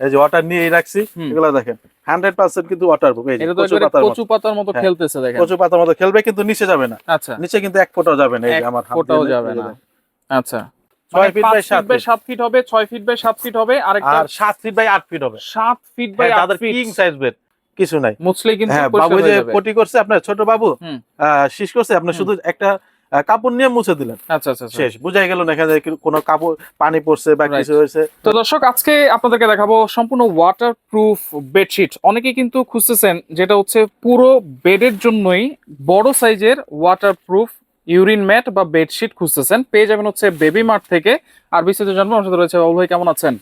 এই যে ওয়াটার নিয়ে রাখছি। এগুলো দেখেন হান্ড্রেড পার্সেন্ট কিন্তু ওয়াটার প্রুফ এই কচু পাতার মতো। হ্যাঁ। খেলতেছে দেখেন কচু পাতার মতো খেলবে কিন্তু নিচে যাবে না আচ্ছা নিচে কিন্তু এক ফোঁটাও যাবে না এই আমার ফোঁটাও যাবে না। আচ্ছা ছয় মানে ফিট বাই সাত বাই সাত ফিট হবে ছয় ফিট বাই সাত ফিট হবে আর সাত ফিট বাই আট ফিট হবে সাত feet by king size bed কিছু নাই মুছলে কিন্তু হ্যাঁ বাবু যে পটি করছে আপনার ছোট বাবু শীষ করছে আপনি হুম। শুধু একটা কাপড় নিয়ে মুছে দিলেন। আচ্ছা আচ্ছা আচ্ছা। শেষ বুঝাই গেল না এখানে কি- কোনো কাপড় পানি পড়ছে বা. কিছু হয়েছে। তো দর্শক আজকে আপনাদেরকে দেখাবো সম্পূর্ণ ওয়াটার প্রুফ বেডশিট অনেকে কিন্তু খুঁজতেছেন যেটা হচ্ছে পুরো বেডের জন্যই বড় সাইজের ওয়াটার প্রুফ ইউরিন ম্যাট বা বেডশিট খুঁজতেছেন। পেয়ে যাবেন হচ্ছে বেবি মার্ট থেকে। আর বিস্তারিত জানব। আমার সাথে রয়েছে বাবুল ভাই কেমন আছেন?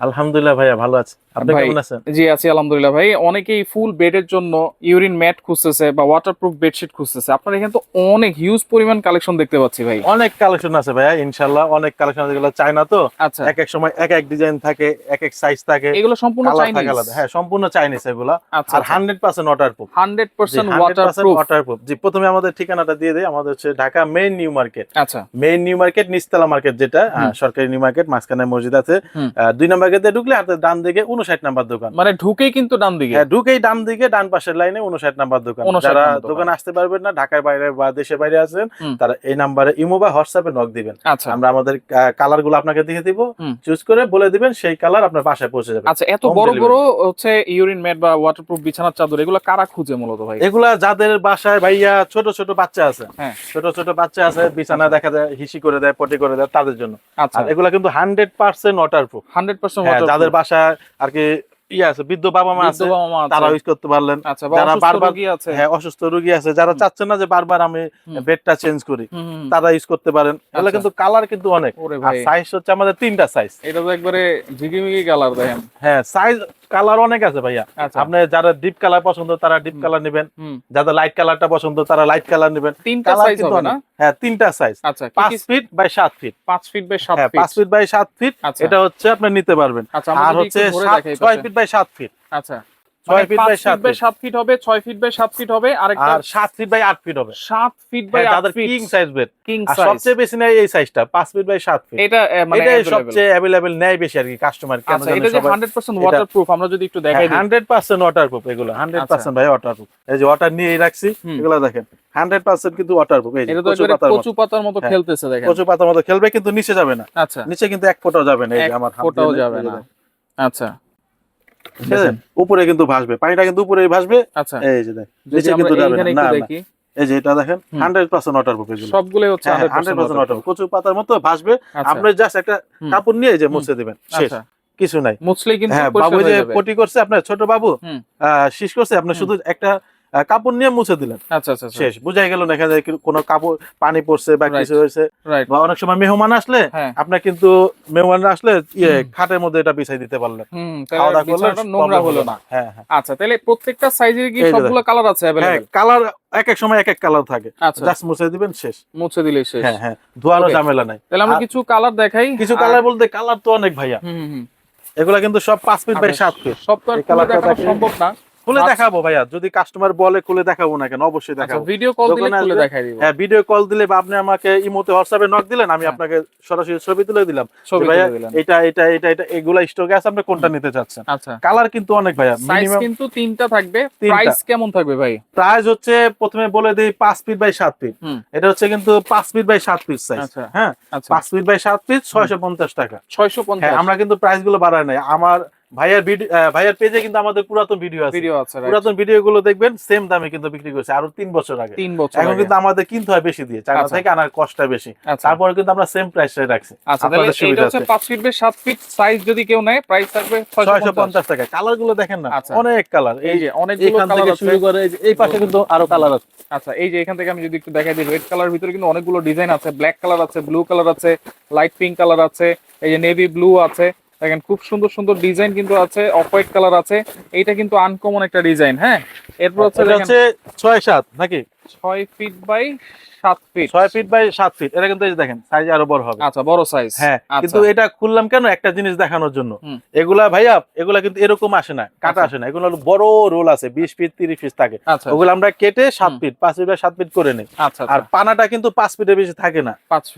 আলহামদুলিল্লাহ ভাইয়া ভালো আছে। আপনি কেমন আছেন? জি আছি আলহামদুলিল্লাহ ভাই। অনেকেই ফুল বেডের জন্য ইউরিন ম্যাট খুঁজতেছে বা ওয়াটারপ্রুফ বেডশিট খুঁজতেছে। আপনার এখানে তো অনেক হিউজ পরিমাণ কালেকশন দেখতে পাচ্ছি ভাই। অনেক কালেকশন আছে ভাইয়া ইনশাল্লাহ অনেক কালেকশন যেগুলো চায়না তো। আচ্ছা। এক এক সময় এক এক ডিজাইন থাকে এক এক সাইজ থাকে। এগুলো সম্পূর্ণ চাইনিজ হ্যাঁ সম্পূর্ণ চাইনিজ এগুলা। আচ্ছা আর hundred percent waterproof hundred percent waterproof waterproof জি প্রথমে আমাদের ঠিকানাটা দিয়ে দেয় আমাদের হচ্ছে ঢাকা মেইন নিউ মার্কেট আচ্ছা। মেইন নিউ মার্কেট নিচতলা মার্কেট যেটা সরকারি নিউ মার্কেট মাঝখানে মসজিদ আছে। দুই নম্বর গেটে ঢুকলে হাতের ডান দিকে উনষাট নাম্বার দোকান। মানে ঢুকেই কিন্তু ডান দিকে। হ্যাঁ ঢুকেই ডান দিকে ডান পাশের লাইনে উনষাট নাম্বার দোকান। যারা দোকান। আসতে পারবেন না ঢাকার বাইরে বা দেশের বাইরে আছেন তারা এই নাম্বারে ইমো বা হোয়াটসঅ্যাপে নক দিবেন। আচ্ছা। আমরা আমাদের কালারগুলো আপনাকে দেখে দিব। চুজ করে বলে দিবেন সেই কালার আপনার বাসায় পৌঁছে যাবে। আচ্ছা এত বড় বড় হচ্ছে ইউরিন ম্যাট বা ওয়াটারপ্রুফ বিছানার চাদর এগুলো কারা খুঁজে মূলত ভাই? এগুলা যাদের বাসায় ভাইয়া ছোট ছোট বাচ্চা আছে হ্যাঁ। ছোট ছোট বাচ্চা আছে বিছানা দেখা যায় হিসি করে দেয় পটি করে দেয় তাদের জন্য। আচ্ছা। আর এগুলা কিন্তু hundred percent waterproof hundred percent যাদের বাসায় আর কি ইয়ে আছে বৃদ্ধ বাবা মা আছে তারা ইউজ করতে পারলেন। আচ্ছা যারা বারবার- কি আছে। হ্যাঁ অসুস্থ রোগী আছে যারা। চাচ্ছেন না যে বারবার আমি। বেডটা চেঞ্জ করি। তারা ইউজ করতে পারেন। এগুলো আচ্ছা। কিন্তু কালার কিন্তু অনেক। আর সাইজ হচ্ছে আমাদের তিনটা সাইজ এটা তো একবারে ঝিকিমিকি কালার দেখেন। হ্যাঁ সাইজ কালার অনেক আছে ভাইয়া। আচ্ছা। আপনি যারা ডিপ কালার পছন্দ তারা ডিপ কালার নেবেন। যাদের লাইট কালারটা পছন্দ তারা লাইট কালার নেবেন। তিনটা সাইজ হবে না? হ্যাঁ তিনটা সাইজ আচ্ছা কি পাঁচ ফিট বাই সাত ফিট পাঁচ ফিট বাই সাত হ্যাঁ ফিট পাঁচ ফিট বাই সাত ফিট এটা হচ্ছে আপনি নিতে পারবেন। আচ্ছা আর হচ্ছে একটু ধরে সাত- দেখাই ছয় ফিট বাই সাত ফিট আচ্ছা। ছয় মানে ফিট বাই সাত বাই সাত ফিট হবে ছয় ফিট বাই সাত ফিট হবে আর সাত ফিট বাই আট ফিট হবে। সাত feet by feet king size bed king size সবচেয়ে বেশি নেয় এই সাইজটা পাঁচ ফিট বাই সাত ফিট এটা মানে সবচেয়ে অ্যাভেলেবেল নেয় বেশি আর কি কাস্টমার আচ্ছা এটা যে হান্ড্রেড পার্সেন্ট ওয়াটারপ্রুফ আমরা যদি একটু দেখাই হান্ড্রেড পার্সেন্ট ওয়াটার প্রুফ এগুলো হান্ড্রেড। পার্সেন্ট ভাই ওয়াটার প্রুফ এই যে ওয়াটার নিয়ে রাখছি এগুলো দেখেন হান্ড্রেড পার্সেন্ট কিন্তু ওয়াটার প্রুফ এই কচু পাতার মতো। হ্যাঁ। খেলতেছে দেখেন। কচু পাতার মতো খেলবে কিন্তু নিচে যাবে না। আচ্ছা। নিচে কিন্তু এক ফোঁটাও যাবে না এই আমার যাবে না। আচ্ছা? উপরে কিন্তু ভাসবে পানিটা কিন্তু উপরে ভাসবে। আচ্ছা। এই যে নিচে কিন্তু যাবে না এই যে এটা দেখেন হান্ড্রেড পার্সেন্ট ওয়াটার প্রুফ হচ্ছে হান্ড্রেড পার্সেন্ট ওয়াটার কচু পাতার মতো ভাসবে। আপনি জাস্ট একটা কাপড় নিয়ে যে মুছে দেবেন শেষ। আচ্ছা। কিছু নাই। মুছলেই কিন্তু হ্যাঁ বাবু যে পটি করছে আপনার ছোট বাবু শীষ করছে আপনি শুধু একটা কাপড় নিয়ে মুছে দিলেন। আচ্ছা আচ্ছা আচ্ছা। শেষ। বুঝাই গেল না এখানে কি কোনো কাপড় পানি পড়ছে বা কিছু হয়েছে। বা অনেক সময় মেহমান আসলে হ্যাঁ। আপনার কিন্তু মেহমান আসলে ইয়ে খাটের মধ্যে এটা বিছাই দিতে পারলেন। খাওয়া দাওয়া করলে নোংরা হলো না। হ্যাঁ হ্যাঁ। আচ্ছা তাহলে প্রত্যেকটা সাইজের কি সবগুলো কালার আছে হ্যাঁ অ্যাভেলেবল কালার এক এক সময় এক এক কালার থাকে। আচ্ছা। জাস্ট মুছে দিবেন শেষ। মুছে দিলেই শেষ। হ্যাঁ হ্যাঁ। ধোয়ারও ঝামেলা নাই। তাহলে আমরা কিছু কালার দেখাই। কিছু কালার বলতে কালার তো অনেক ভাইয়া। হুম হুম, এগুলা কিন্তু সব পাঁচ ফিট বাই আচ্ছা, সাত ফিট সব তো দেখেন। সম্ভব না। খুলে আচ্ছা। দেখাবো ভাইয়া। যদি কাস্টমার বলে খুলে দেখাবো না কেন অবশ্যই আচ্ছা দেখাবো। ভিডিও কল দিলে খুলে দেখাই দিব। হ্যাঁ ভিডিও কল দিলে বা আপনি আমাকে ইমোতে হোয়াটসঅ্যাপে নক দিলেন আমি হ্যাঁ। আপনাকে সরাসরি ছবি তুলে দিলাম। ছবি ভাইয়া এটা এটা এটা এটা এগুলা স্টকে আছে আপনি কোনটা নিতে চাচ্ছেন? আচ্ছা। কালার কিন্তু অনেক ভাইয়া মিনিমাম কিন্তু তিনটা থাকবে। প্রাইস কেমন থাকবে ভাই? প্রাইস হচ্ছে প্রথমে বলে দিই পাঁচ ফিট বাই সাত ফিট এটা হচ্ছে কিন্তু পাঁচ ফিট বাই সাত ফিট সাইজ হ্যাঁ? আচ্ছা। পাঁচ ফিট বাই সাত ফিট ছয়শো পঞ্চাশ টাকা। 650 হ্যাঁ আমরা কিন্তু প্রাইসগুলো বাড়াই নাই। আমার ভাইয়ার ভিডিও ভাইয়ার পেজে কিন্তু আমাদের পুরাতন ভিডিও আছে। ভিডিও আছে পুরাতন ভিডিও গুলো দেখবেন সেম দামে কিন্তু বিক্রি করছে আরও তিন বছর আগে। তিন বছর এখন কিন্তু আমাদের কিনতে হয় বেশি দিয়ে চায়না আচ্ছা। থেকে আনার বেশি। আচ্ছা। তারপরে কিন্তু আমরা সেম প্রাইসে রাখছি। আচ্ছা তাহলে এটা হচ্ছে 5 ফিট বাই 7 ফিট সাইজ যদি কেউ নেয় প্রাইস থাকবে ছয়শো 650 পঞ্চাশ। টাকা। কালারগুলো দেখেন না আচ্ছা। অনেক কালার এই যে অনেকগুলো এখান কালার আছে। শুরু করে এই পাশে কিন্তু আরও কালার আছে। আচ্ছা এই যে এখান থেকে আমি যদি একটু দেখাই দিই রেড কালার ভিতরে কিন্তু অনেকগুলো ডিজাইন আছে। ব্ল্যাক কালার আছে ব্লু কালার আছে লাইট পিঙ্ক কালার আছে এই যে নেভি ব্লু আছে। দেখেন খুব সুন্দর সুন্দর ডিজাইন কিন্তু আছে অফ হোয়াইট কালার আছে। এইটা কিন্তু আনকমন একটা ডিজাইন হ্যাঁ? এরপর হচ্ছে দেখেন হচ্ছে ছয় সাত নাকি? ছয় ফিট বাই সাত ফিট ছয় ফিট বাই সাত ফিট এটা কিন্তু দেখেন সাইজ আরও বড় হবে। আচ্ছা বড় সাইজ হ্যাঁ কিন্তু এটা খুললাম কেন? একটা জিনিস দেখানোর জন্য। এগুলা ভাইয়া এগুলা কিন্তু এরকম আসে না কাটা আচ্ছা। আসে না। এগুলো বড় রোল আছে বিশ ফিট তিরিশ ফিট থাকে। আচ্ছা ওগুলো আমরা কেটে সাত ফিট পাঁচ ফিট বাই সাত ফিট করে নিই। আচ্ছা আর পানাটা কিন্তু পাঁচ ফিটের বেশি থাকে না।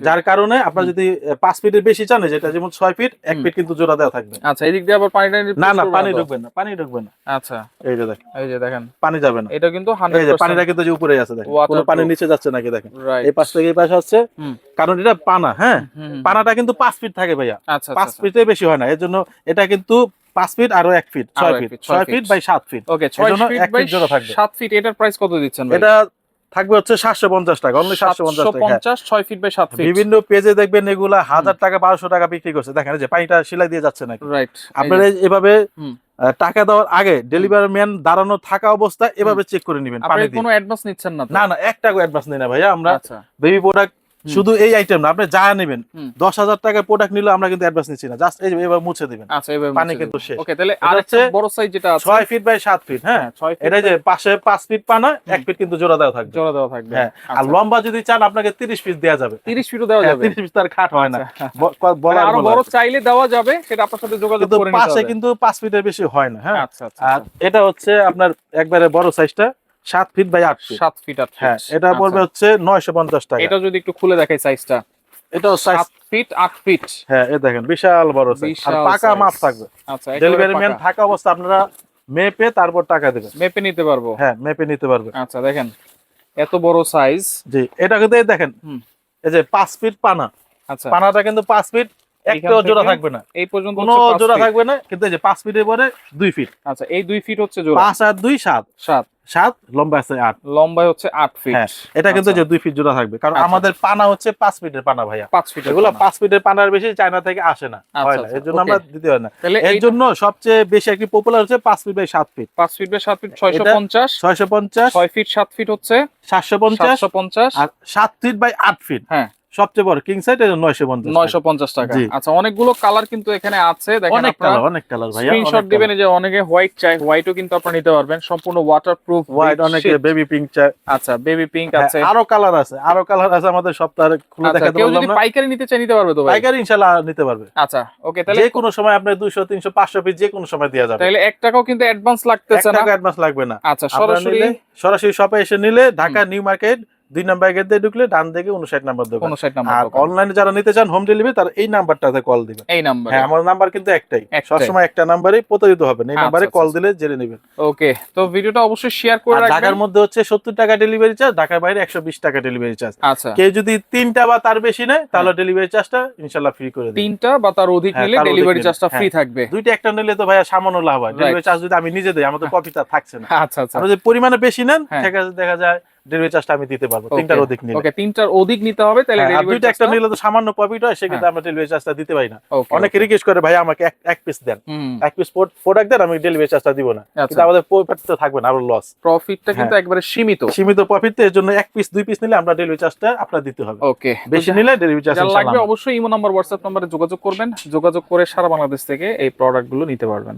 যার কারণে আপনার যদি পাঁচ ফিটের বেশি চান যেটা যেমন ছয় ফিট এক ফিট কিন্তু জোড়া দেওয়া থাকবে। আচ্ছা এদিক দিয়ে আবার পানি না না পানি ঢুকবে না পানি ঢুকবে না। আচ্ছা। এই যে দেখেন। এই যে দেখেন। পানি যাবে না। এটা কিন্তু পানিটা কিন্তু উপরে আছে দেখেন। পানি নিচে যাচ্ছে নাকি দেখেন। এই পাশ থেকে এই পাশে হচ্ছে কারণ এটা পানা হ্যাঁ। পানাটা কিন্তু পাঁচ ফিট থাকে ভাইয়া। আচ্ছা পাঁচ আচ্ছা। ফিটে বেশি হয় না। এর জন্য এটা কিন্তু পাঁচ ফিট আরও এক ফিট ছয় ফিট ছয় ফিট বাই সাত ফিট ওকে ছয় ফিট বাই। সাত ফিট এটার প্রাইস কত দিচ্ছেন এটা থাকবে হচ্ছে সাতশো পঞ্চাশ টাকা অনলি সাতশো পঞ্চাশ টাকা। হ্যাঁ। 750 ছয় ফিট বাই সাত ফিট বিভিন্ন পেজে দেখবেন এগুলা হাজার টাকা বারোশো টাকা বিক্রি করছে। দেখেন যে পানিটা সিলাই দিয়ে যাচ্ছে নাকি? রাইট আপনারা এভাবে টাকা দেওয়ার আগে ডেলিভারি ম্যান দাঁড়ানো থাকা অবস্থা এভাবে চেক করে নিবেন আপনি কোনো অ্যাডভান্স নিচ্ছেন না না না এক টাকা অ্যাডভান্স নেই না ভাইয়া। আমরা আচ্ছা। বেবি প্রোডাক্ট হুম। শুধু এই আইটেম না আপনি যা নেবেন দশ হাজার টাকার প্রোডাক্ট নিলে আমরা কিন্তু অ্যাডভান্স নিচ্ছি না। জাস্ট এই এবার মুছে দিবেন। আচ্ছা পানি কিন্তু শেষ। ওকে তাহলে আর হচ্ছে বড় সাইজ যেটা আছে। ছয় ফিট বাই সাত ফিট হ্যাঁ? হ্যাঁ ফিট এটা যে পাশে পাঁচ ফিট পানা এক ফিট কিন্তু জোড়া দেওয়া থাকবে। জোড়া দেওয়া থাকবে। হ্যাঁ আর আচ্ছা। লম্বা যদি চান আপনাকে তিরিশ পিস দেওয়া যাবে। 30 ফিটও দেওয়া যাবে। তিরিশ পিস তার খাট হয় না। আচ্ছা। আরও বড় চাইলে দেওয়া যাবে সেটা আপনার সাথে যোগাযোগ করে নিতে পাশে কিন্তু পাঁচ ফিটের বেশি হয় না হ্যাঁ? আচ্ছা আচ্ছা আর এটা হচ্ছে আপনার একবারে বড় সাইজটা সাত ফিট বাই আট সাত ফিট আট হ্যাঁ এটা আচ্ছা। পড়বে হচ্ছে নয়শো পঞ্চাশ টাকা। এটা যদি একটু খুলে দেখাই সাইজটা এটাও সাত ফিট আট ফিট হ্যাঁ এই দেখেন বিশাল বড় আর পাকা মাপ থাকবে। আচ্ছা ডেলিভারি ম্যান থাকা অবস্থা আপনারা মেপে তারপর টাকা দেবেন। মেপে নিতে পারব। হ্যাঁ মেপে নিতে পারবে আচ্ছা দেখেন এত বড় সাইজ জি এটা কিন্তু দেখেন। এই যে পাঁচ ফিট পানা। আচ্ছা। পানাটা কিন্তু পাঁচ ফিট একটাও জোড়া থাকবে না। এই পর্যন্ত কোনো জোড়া থাকবে না কিন্তু এই যে পাঁচ ফিটের পরে ফিট আচ্ছা এই ফিট হচ্ছে জোড়া। আর লম্বা আছে লম্বায় হচ্ছে ফিট হ্যাঁ এটা কিন্তু আচ্ছা। যে ফিট জোড়া থাকবে কারণ আচ্ছা। আমাদের পানা হচ্ছে পাঁচ ফিটের পানা ভাইয়া। পাঁচ ফিট এগুলো পাঁচ ফিটের পানার বেশি চায়না থেকে আসে না। আচ্ছা, হয় না আচ্ছা, এর জন্য আমরা দিতে হয় না। তাহলে এর এই জন্য সবচেয়ে বেশি একটি পপুলার হচ্ছে পাঁচ ফিট বাই সাত ফিট পাঁচ ফিট বাই সাত ফিট ছয়শো এটা পঞ্চাশ। ছয়শো পঞ্চাশ। ছয় ফিট সাত ফিট হচ্ছে? সাতশো পঞ্চাশ। সাতশো পঞ্চাশ। আর সাত ফিট বাই আট ফিট হ্যাঁ। সবচেয়ে বড় কিং এটা টাকা। আচ্ছা অনেকগুলো কালার কিন্তু এখানে আছে। দেখেন অনেক আপনারা কালার অনেক কালার ভাইয়া স্ক্রিনশট দিবেন যে অনেকে হোয়াইট চাই হোয়াইটও কিন্তু আপনারা নিতে পারবেন। সম্পূর্ণ ওয়াটারপ্রুফ হোয়াইট অনেকে বেবি পিঙ্ক চায়। আচ্ছা বেবি পিঙ্ক হ্যাঁ, আছে। আরও কালার আছে আরও কালার আছে আমাদের সপ্তাহে খুলে আচ্ছা দেখাতে কেউ বললাম যদি পাইকারি নিতে চাই নিতে পারবে তো ভাই? পাইকারি ইনশাআল্লাহ নিতে পারবে। আচ্ছা ওকে তাহলে যে কোনো সময় আপনি দুইশো তিনশো পাঁচশো পিস যে কোনো সময় দেওয়া যাবে। তাহলে এক টাকাও কিন্তু অ্যাডভান্স লাগতেছে না। টাকা অ্যাডভান্স লাগবে না। আচ্ছা সরাসরি সরাসরি শপে এসে নিলে ঢাকা নিউ মার্কেট দুই নাম্বার গেট দিয়ে ঢুকলে ডান দিকে উনষাট নাম্বার দোকান। কোন সাইট নাম্বার আর অনলাইনে যারা নিতে চান হোম ডেলিভারি তারা এই নাম্বারটাতে কল দিবেন। এই নাম্বার। হ্যাঁ আমার নাম্বার কিন্তু একটাই। সবসময় একটা নাম্বারে প্রতারিত হবে এই আচ্ছা, নাম্বারে আচ্ছা, কল আচ্ছা। দিলে জেনে নেবেন। ওকে তো ভিডিওটা অবশ্যই শেয়ার করে রাখবেন। ঢাকার মধ্যে হচ্ছে সত্তর টাকা ডেলিভারি চার্জ ঢাকার বাইরে একশো বিশ টাকা ডেলিভারি চার্জ আচ্ছা। কেউ যদি তিনটা বা তার বেশি নেয় তাহলে ডেলিভারি চার্জটা ইনশাল্লাহ ফ্রি করে দিই তিনটা বা তার অধিক হ্যাঁ, নিলে ডেলিভারি চার্জটা হ্যাঁ। ফ্রি থাকবে। দুইটা একটা নিলে তো ভাইয়া সামান্য লাভ হয়। ডেলিভারি চার্জ যদি আমি নিজে দিই আমার তো প্রফিট আর থাকছে না। আচ্ছা আচ্ছা। আপনি যদি পরিমাণে বেশি নেন হ্যাঁ। দেখা যায় ডেলিভারি চার্জটা আমি দিতে পারব। তিনটার অধিক নিলে। ওকে তিনটার অধিক নিতে হবে তাহলে হ্যাঁ, ডেলিভারি দুইটা একটা নিলে তো সামান্য প্রফিট হয় সেক্ষেত্রে আমরা ডেলিভারি চার্জটা দিতে পারি না। অনেকে রিকোয়েস্ট করে ভাই আমাকে এক- পিস দেন। এক পিস প্রোডাক্ট দেন আমি ডেলিভারি চার্জটা দিব না। আচ্ছা। কিন্তু আমাদের প্রফিট তো থাকবে না লস প্রফিটটা কিন্তু হ্যাঁ। একবারে সীমিত। সীমিত প্রফিট এর জন্য এক পিস দুই পিস নিলে আমরা ডেলিভারি চার্জটা আপনার দিতে হবে। ওকে বেশি নিলে ডেলিভারি চার্জ লাগবে অবশ্যই ইমো নাম্বার হোয়াটসঅ্যাপ নম্বরে যোগাযোগ করবেন। যোগাযোগ করে সারা বাংলাদেশ থেকে এই প্রোডাক্টগুলো নিতে পারবেন।